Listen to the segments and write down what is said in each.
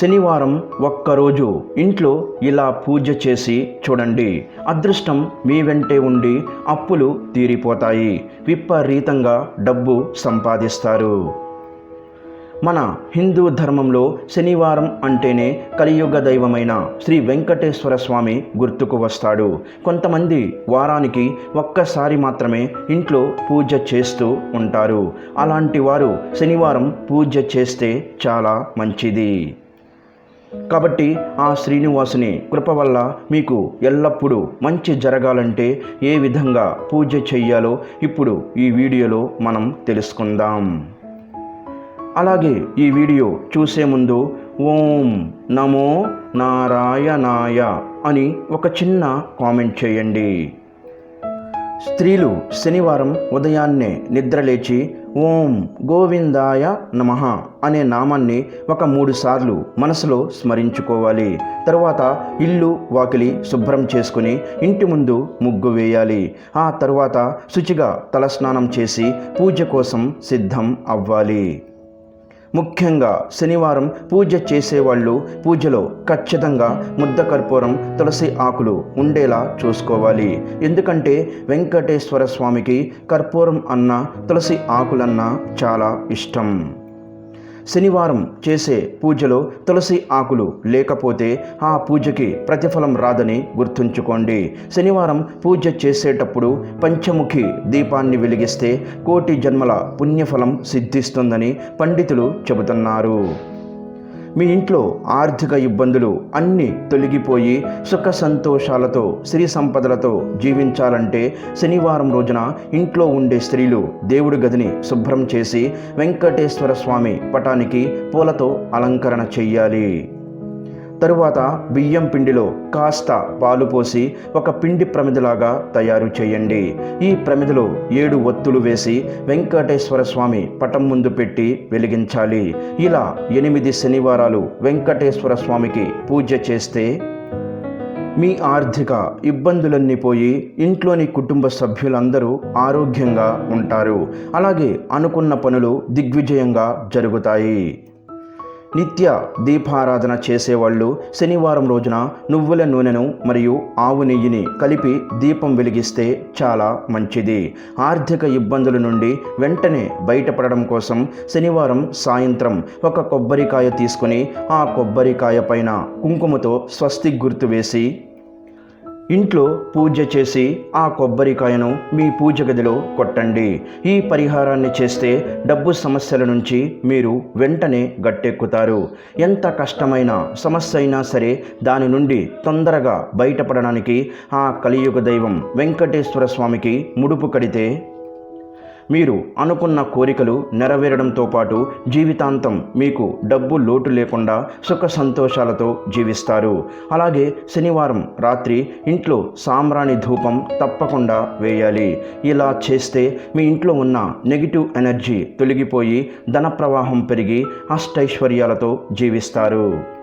శనివారం ఒక్కరోజు ఇంట్లో ఇలా పూజ చేసి చూడండి. అదృష్టం మీ వెంటే ఉండి అప్పులు తీరిపోతాయి. విపరీతంగా డబ్బు సంపాదిస్తారు. మన హిందూ ధర్మంలో శనివారం అంటేనే కలియుగ దైవమైన శ్రీ వెంకటేశ్వర స్వామి గుర్తుకు వస్తాడు. కొంతమంది వారానికి ఒక్కసారి మాత్రమే ఇంట్లో పూజ చేస్తూ ఉంటారు. అలాంటి వారు శనివారం పూజ చేస్తే చాలా మంచిది. కాబట్టి ఆ శ్రీనివాసుని కృప వల్ల మీకు ఎల్లప్పుడూ మంచి జరగాలంటే ఏ విధంగా పూజ చెయ్యాలో ఇప్పుడు ఈ వీడియోలో మనం తెలుసుకుందాం. అలాగే ఈ వీడియో చూసే ముందు ఓం నమో నారాయణాయ అని ఒక చిన్న కామెంట్ చేయండి. స్త్రీలు శనివారం ఉదయాన్నే నిద్రలేచి ఓం గోవిందాయ నమః అనే నామాన్ని ఒక మూడు సార్లు మనసులో స్మరించుకోవాలి. తరువాత ఇల్లు వాకిలి శుభ్రం చేసుకుని ఇంటి ముందు ముగ్గు వేయాలి. ఆ తరువాత శుచిగా తలస్నానం చేసి పూజ కోసం సిద్ధం అవ్వాలి. ముఖ్యంగా శనివారం పూజ చేసేవాళ్ళు పూజలో ఖచ్చితంగా ముద్ద కర్పూరం తులసి ఆకులు ఉండేలా చూసుకోవాలి. ఎందుకంటే వెంకటేశ్వర స్వామికి కర్పూరం అన్న తులసి ఆకులన్నా చాలా ఇష్టం. శనివారం చేసే పూజలో తులసి ఆకులు లేకపోతే ఆ పూజకి ప్రతిఫలం రాదని గుర్తుంచుకోండి. శనివారం పూజ చేసేటప్పుడు పంచముఖి దీపాన్ని వెలిగిస్తే కోటి జన్మల పుణ్యఫలం సిద్ధిస్తుందని పండితులు చెబుతున్నారు. మీ ఇంట్లో ఆర్థిక ఇబ్బందులు అన్నీ తొలగిపోయి సుఖ సంతోషాలతో స్త్రీ సంపదలతో జీవించాలంటే శనివారం రోజున ఇంట్లో ఉండే స్త్రీలు దేవుడి గదిని శుభ్రం చేసి వెంకటేశ్వర స్వామి పటానికి పూలతో అలంకరణ చెయ్యాలి. తరువాత బియ్యం పిండిలో కాస్త పాలు పోసి ఒక పిండి ప్రమిదలాగా తయారు చేయండి. ఈ ప్రమిదలో ఏడు ఒత్తులు వేసి వెంకటేశ్వర స్వామి పటం ముందు పెట్టి వెలిగించాలి. ఇలా ఎనిమిది శనివారాలు వెంకటేశ్వర స్వామికి పూజ చేస్తే మీ ఆర్థిక ఇబ్బందులన్నీ పోయి ఇంట్లోని కుటుంబ సభ్యులందరూ ఆరోగ్యంగా ఉంటారు. అలాగే అనుకున్న పనులు దిగ్విజయంగా జరుగుతాయి. నిత్య దీపారాధన చేసేవాళ్ళు శనివారం రోజున నువ్వుల నూనెను మరియు ఆవు నెయ్యిని కలిపి దీపం వెలిగిస్తే చాలా మంచిది. ఆర్థిక ఇబ్బందుల నుండి వెంటనే బయటపడడం కోసం శనివారం సాయంత్రం ఒక కొబ్బరికాయ తీసుకుని ఆ కొబ్బరికాయ పైన కుంకుమతో స్వస్తి గుర్తు వేసి ఇంట్లో పూజ చేసి ఆ కొబ్బరికాయను మీ పూజ గదిలో కొట్టండి. ఈ పరిహారాన్ని చేస్తే డబ్బు సమస్యల నుంచి మీరు వెంటనే గట్టెక్కుతారు. ఎంత కష్టమైన సమస్య అయినా సరే దాని నుండి తొందరగా బయటపడడానికి ఆ కలియుగ దైవం వెంకటేశ్వర స్వామికి ముడుపు కడితే మీరు అనుకున్న కోరికలు నెరవేరడంతో పాటు జీవితాంతం మీకు డబ్బు లోటు లేకుండా సుఖ సంతోషాలతో జీవిస్తారు. అలాగే శనివారం రాత్రి ఇంట్లో సాంబ్రాణి ధూపం తప్పకుండా వేయాలి. ఇలా చేస్తే మీ ఇంట్లో ఉన్న నెగిటివ్ ఎనర్జీ తొలగిపోయి ధన ప్రవాహం పెరిగి అష్టైశ్వర్యాలతో జీవిస్తారు.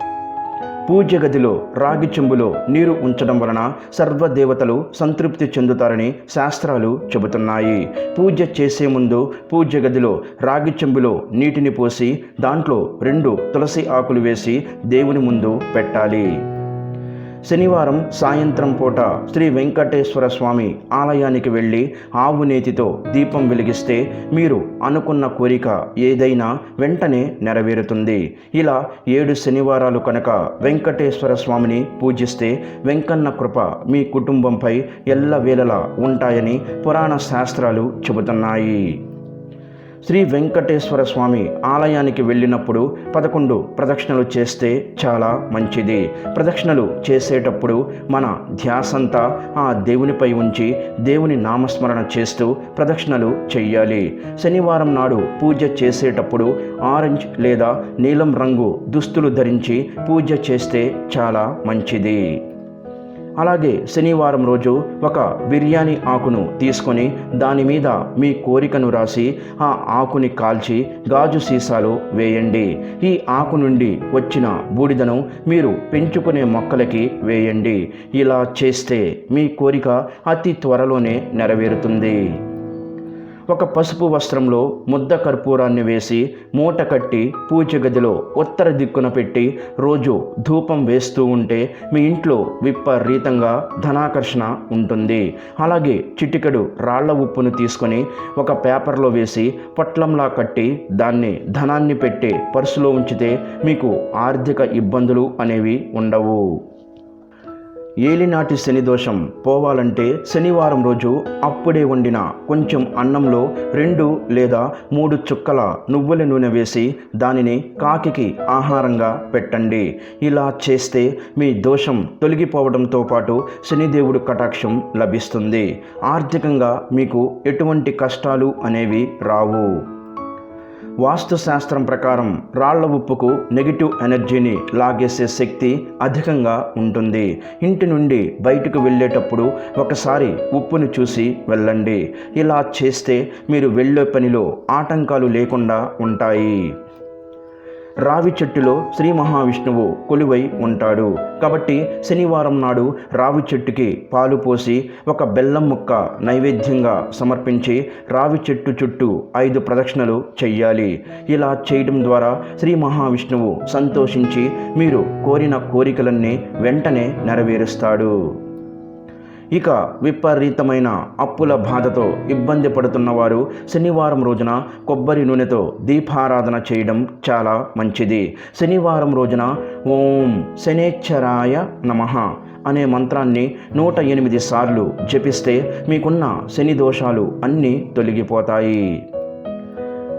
పూజ గదిలో రాగి చెంబులో నీరు ఉంచడం వలన సర్వదేవతలు సంతృప్తి చెందుతారని శాస్త్రాలు చెబుతున్నాయి. పూజ చేసే ముందు పూజ గదిలో రాగి చెంబులో నీటిని పోసి దాంట్లో రెండు తులసి ఆకులు వేసి దేవుని ముందు పెట్టాలి. శనివారం సాయంత్రం పూట శ్రీ వెంకటేశ్వర స్వామి ఆలయానికి వెళ్ళి ఆవు నేతితో దీపం వెలిగిస్తే మీరు అనుకున్న కోరిక ఏదైనా వెంటనే నెరవేరుతుంది. ఇలా ఏడు శనివారాలు కనుక వెంకటేశ్వర స్వామిని పూజిస్తే వెంకన్న కృప మీ కుటుంబంపై ఎల్లవేళలా ఉంటాయని పురాణ శాస్త్రాలు చెబుతున్నాయి. శ్రీ వెంకటేశ్వర స్వామి ఆలయానికి వెళ్ళినప్పుడు పదకొండు ప్రదక్షిణలు చేస్తే చాలా మంచిది. ప్రదక్షిణలు చేసేటప్పుడు మన ధ్యాసంతా ఆ దేవునిపై ఉంచి దేవుని నామస్మరణ చేస్తూ ప్రదక్షిణలు చెయ్యాలి. శనివారం నాడు పూజ చేసేటప్పుడు ఆరెంజ్ లేదా నీలం రంగు దుస్తులు ధరించి పూజ చేస్తే చాలా మంచిది. అలాగే శనివారం రోజు ఒక బిర్యానీ ఆకును తీసుకొని దాని మీద మీ కోరికను రాసి ఆ ఆకుని కాల్చి గాజు సీసాలో వేయండి. ఈ ఆకు నుండి వచ్చిన బూడిదను మీరు పెంచుకునే మొక్కలకి వేయండి. ఇలా చేస్తే మీ కోరిక అతి త్వరలోనే నెరవేరుతుంది. ఒక పసుపు వస్త్రంలో ముద్ద కర్పూరాన్ని వేసి మూట కట్టి పూజ గదిలో ఉత్తర దిక్కున పెట్టి రోజు ధూపం వేస్తూ ఉంటే మీ ఇంట్లో విపరీతంగా ధనాకర్షణ ఉంటుంది. అలాగే చిటికెడు రాళ్ళ ఉప్పును తీసుకొని ఒక పేపర్లో వేసి పొట్లంలా కట్టి దాన్ని ధనాన్ని పెట్టి పర్సులో ఉంచితే మీకు ఆర్థిక ఇబ్బందులు అనేవి ఉండవు. ఏలినాటి శని దోషం పోవాలంటే శనివారం రోజు అప్పుడే వండిన కొంచెం అన్నంలో రెండు లేదా మూడు చుక్కల నువ్వుల నూనె వేసి దానిని కాకికి ఆహారంగా పెట్టండి. ఇలా చేస్తే మీ దోషం తొలగిపోవడంతో పాటు శనిదేవుడు కటాక్షం లభిస్తుంది. ఆర్థికంగా మీకు ఎటువంటి కష్టాలు అనేవి రావు. వాస్తు శాస్త్రం ప్రకారం రాళ్ళ ఉప్పుకు నెగిటివ్ ఎనర్జీని లాగేసే శక్తి అధికంగా ఉంటుంది. ఇంటి నుండి బయటకు వెళ్ళేటప్పుడు ఒకసారి ఉప్పును చూసి వెళ్ళండి. ఇలా చేస్తే మీరు వెళ్ళే పనిలో ఆటంకాలు లేకుండా ఉంటాయి. రావి చెట్టులో శ్రీ మహావిష్ణువు కొలువై ఉంటాడు. కాబట్టి శనివారం నాడు రావి చెట్టుకి పాలు పోసి ఒక బెల్లం ముక్క నైవేద్యంగా సమర్పించి రావి చెట్టు చుట్టూ ఐదు ప్రదక్షిణలు చెయ్యాలి. ఇలా చేయడం ద్వారా శ్రీ మహావిష్ణువు సంతోషించి మీరు కోరిన కోరికలన్నీ వెంటనే నెరవేరుస్తాడు. ఇక విపరీతమైన అప్పుల బాధతో ఇబ్బంది పడుతున్న వారు శనివారం రోజున కొబ్బరి నూనెతో దీపారాధన చేయడం చాలా మంచిది. శనివారం రోజున ఓం శనేశ్వరాయ నమః అనే మంత్రాన్ని నూట ఎనిమిది సార్లు జపిస్తే మీకున్న శని దోషాలు అన్నీ తొలగిపోతాయి.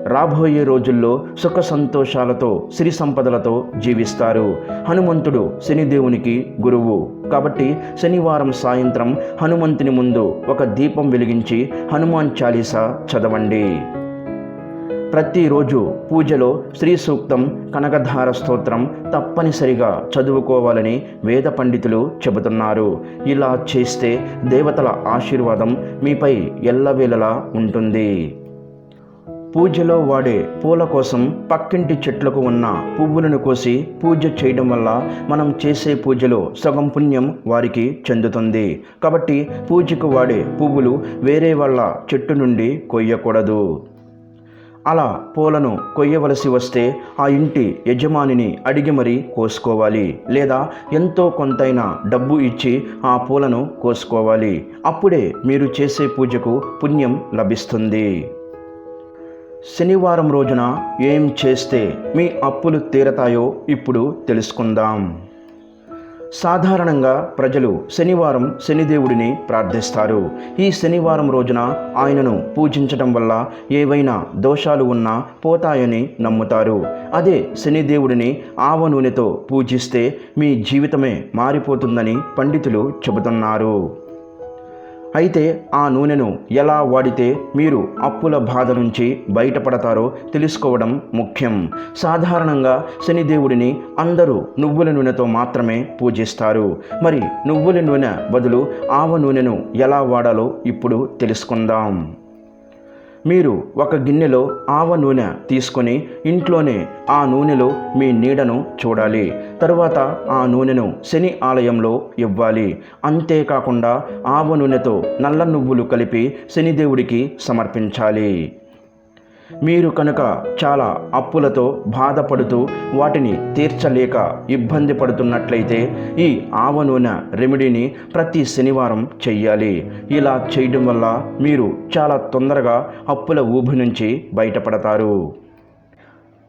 రాబోయే రోజుల్లో సుఖ సంతోషాలతో సిరి సంపదలతో జీవిస్తారు. హనుమంతుడు శనిదేవునికి గురువు. కాబట్టి శనివారం సాయంత్రం హనుమంతుని ముందు ఒక దీపం వెలిగించి హనుమాన్ చాలీసా చదవండి. ప్రతిరోజు పూజలో శ్రీ సూక్తం కనకధార స్తోత్రం తప్పనిసరిగా చదువుకోవాలని వేద పండితులు చెబుతున్నారు. ఇలా చేస్తే దేవతల ఆశీర్వాదం మీపై ఎల్లవేళలా ఉంటుంది. పూజలో వాడే పూల కోసం పక్కింటి చెట్లకు ఉన్న పువ్వులను కోసి పూజ చేయడం వల్ల మనం చేసే పూజలో సగం పుణ్యం వారికి చెందుతుంది. కాబట్టి పూజకు వాడే పువ్వులు వేరే వాళ్ళ చెట్టు నుండి కొయ్యకూడదు. అలా పూలను కొయ్యవలసి వస్తే ఆ ఇంటి యజమానిని అడిగి మరీ కోసుకోవాలి. లేదా ఎంతో కొంతైనా డబ్బు ఇచ్చి ఆ పూలను కోసుకోవాలి. అప్పుడే మీరు చేసే పూజకు పుణ్యం లభిస్తుంది. శనివారం రోజున ఏం చేస్తే మీ అప్పులు తీరతాయో ఇప్పుడు తెలుసుకుందాం. సాధారణంగా ప్రజలు శనివారం శనిదేవుడిని ప్రార్థిస్తారు. ఈ శనివారం రోజున ఆయనను పూజించటం వల్ల ఏవైనా దోషాలు ఉన్నా పోతాయని నమ్ముతారు. అదే శనిదేవుడిని ఆవ నూనెతో పూజిస్తే మీ జీవితమే మారిపోతుందని పండితులు చెబుతున్నారు. అయితే ఆ నూనెను ఎలా వాడితే మీరు అప్పుల బాధ నుంచి బయటపడతారో తెలుసుకోవడం ముఖ్యం. సాధారణంగా శనిదేవుడిని అందరూ నువ్వుల నూనెతో మాత్రమే పూజిస్తారు. మరి నువ్వుల నూనె బదులు ఆవ నూనెను ఎలా వాడాలో ఇప్పుడు తెలుసుకుందాం. మీరు ఒక గిన్నెలో ఆవ నూనె తీసుకొని ఇంట్లోనే ఆ నూనెలో మీ నీడను చూడాలి. తరువాత ఆ నూనెను శని ఆలయంలో ఇవ్వాలి. అంతేకాకుండా ఆవ నూనెతో నల్ల నువ్వులు కలిపి శనిదేవుడికి సమర్పించాలి. మీరు కనుక చాలా అప్పులతో బాధపడుతూ వాటిని తీర్చలేక ఇబ్బంది పడుతున్నట్లయితే ఈ ఆవ నూనె రెమెడీని ప్రతి శనివారం చెయ్యాలి. ఇలా చేయడం వల్ల మీరు చాలా తొందరగా అప్పుల ఊబి నుంచి బయటపడతారు.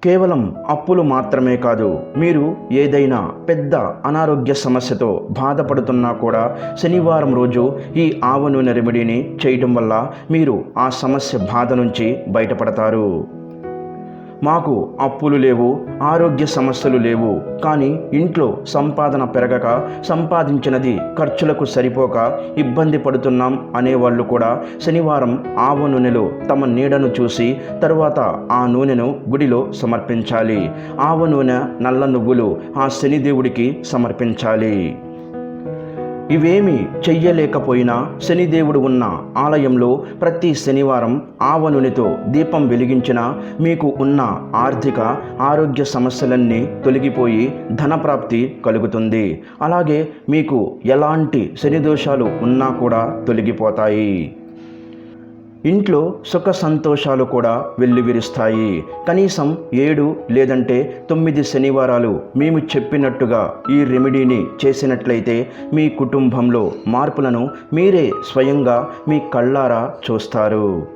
కేవలం అప్పులు మాత్రమే కాదు మీరు ఏదైనా పెద్ద అనారోగ్య సమస్యతో బాధపడుతున్నా కూడా శనివారం రోజు ఈ ఆవ నూనె రెమెడీని చేయటం వల్ల మీరు ఆ సమస్య బాధ నుంచి బయటపడతారు. మాకు అప్పులు లేవు ఆరోగ్య సమస్యలు లేవు. కానీ ఇంట్లో సంపాదన పెరగక సంపాదించినది ఖర్చులకు సరిపోక ఇబ్బంది పడుతున్నాం అనేవాళ్ళు కూడా శనివారం ఆవ నూనెలో తమ నీడను చూసి తరువాత ఆ నూనెను గుడిలో సమర్పించాలి. ఆవ నూనె నల్ల నువ్వులు ఆ శనిదేవుడికి సమర్పించాలి. ఇవేమి చెయ్యలేకపోయినా శనిదేవుడు ఉన్న ఆలయంలో ప్రతి శనివారం ఆవనునితో దీపం వెలిగించిన మీకు ఉన్న ఆర్థిక ఆరోగ్య సమస్యలన్నీ తొలగిపోయి ధనప్రాప్తి కలుగుతుంది. అలాగే మీకు ఎలాంటి శని దోషాలు ఉన్నా కూడా తొలగిపోతాయి. ఇంట్లో సుఖ సంతోషాలు కూడా వెల్లివిరుస్తాయి. కనీసం ఏడు లేదంటే తొమ్మిది శనివారాలు మేము చెప్పినట్టుగా ఈ రెమెడీని చేసినట్లయితే మీ కుటుంబంలో మార్పులను మీరే స్వయంగా మీ కళ్ళారా చూస్తారు.